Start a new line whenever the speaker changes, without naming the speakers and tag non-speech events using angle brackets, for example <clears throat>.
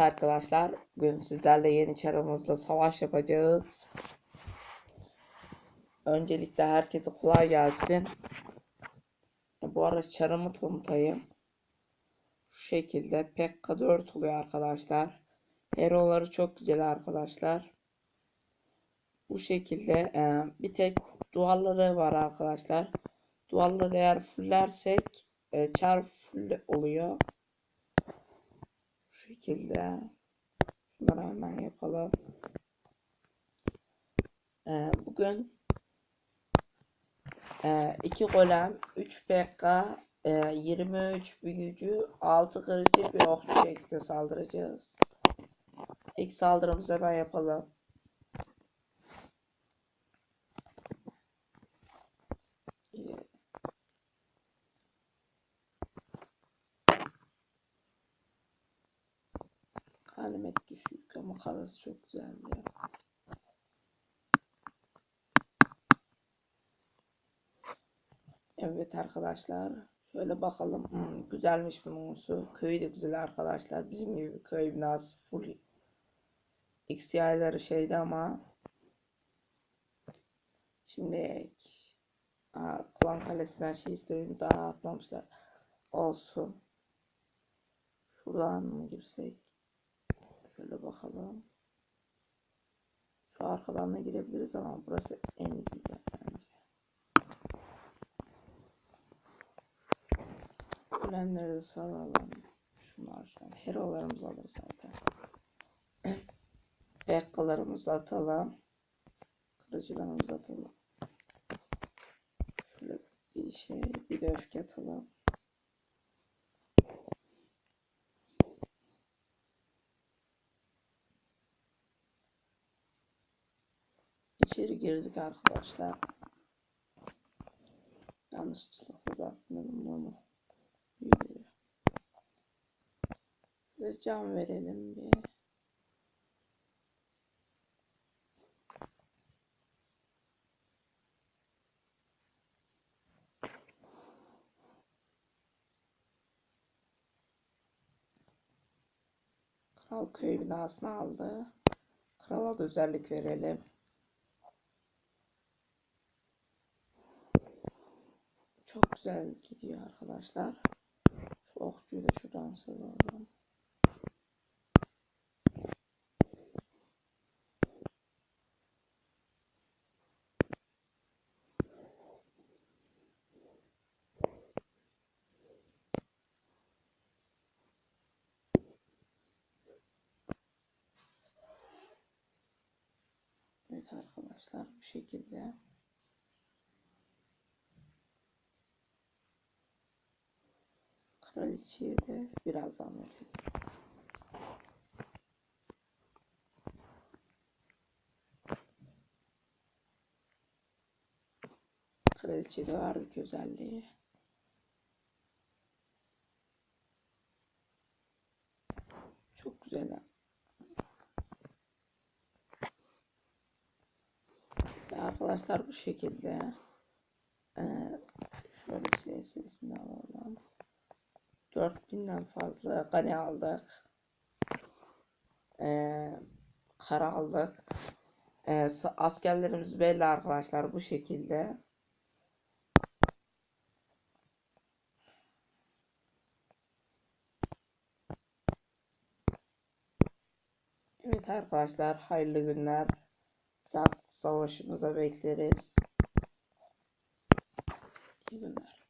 arkadaşlar, bugün sizlerle yeni çarımızla savaş yapacağız. Öncelikle herkese kolay gelsin. Bu arada çarımı tanıtayım. Şu şekilde Pekka 4 oluyor arkadaşlar. Hero'ları çok güzel arkadaşlar. Bu şekilde e, bir tek duvarları var arkadaşlar. Duvarları eğer fullersek e, çar full oluyor. Şu şekilde. Şunları hemen yapalım. Ee, bugün e, 2 golem, 3 PK, e, 23 büyücü, 6 kırıcı bir okçu şeklinde saldıracağız. İlk saldırımızı hemen yapalım. Ganimet düşük ama karası çok güzeldi. Evet arkadaşlar. Şöyle bakalım. Hmm, güzelmiş bunun Köyü de güzel arkadaşlar. Bizim gibi bir köy binası full XY'ları şeydi ama şimdi Aa, Klan Kalesi'nden şey istedim daha atmamışlar. Olsun. Şuradan mı girsek? Şöyle bakalım. Şu arkadan da girebiliriz ama burası en iyi bence. Ölenleri de salalım. Şunlar şu an. Hero'larımızı alırız zaten. <clears throat> Bekkalarımızı atalım. Kırıcılarımızı atalım. Şöyle bir şey, bir de öfke atalım. İçeri girdik arkadaşlar. Yanlışlıkla da atmadım bunu. Yürü. Ve can verelim bir. Kral köy binasını aldı. Krala da özellik verelim. Çok güzel gidiyor arkadaşlar. Şu okçuyu da şuradan salalım. Evet arkadaşlar bu şekilde. Kraliçeye de birazdan verelim. Kraliçeye de verdik özelliği. Çok güzel. Ve arkadaşlar bu şekilde. Ee, şöyle şey sesini alalım. 4000'den fazla gani aldık. Ee, kara aldık. Ee, askerlerimiz belli arkadaşlar bu şekilde. Evet arkadaşlar hayırlı günler. Taht savaşımıza bekleriz. İyi günler.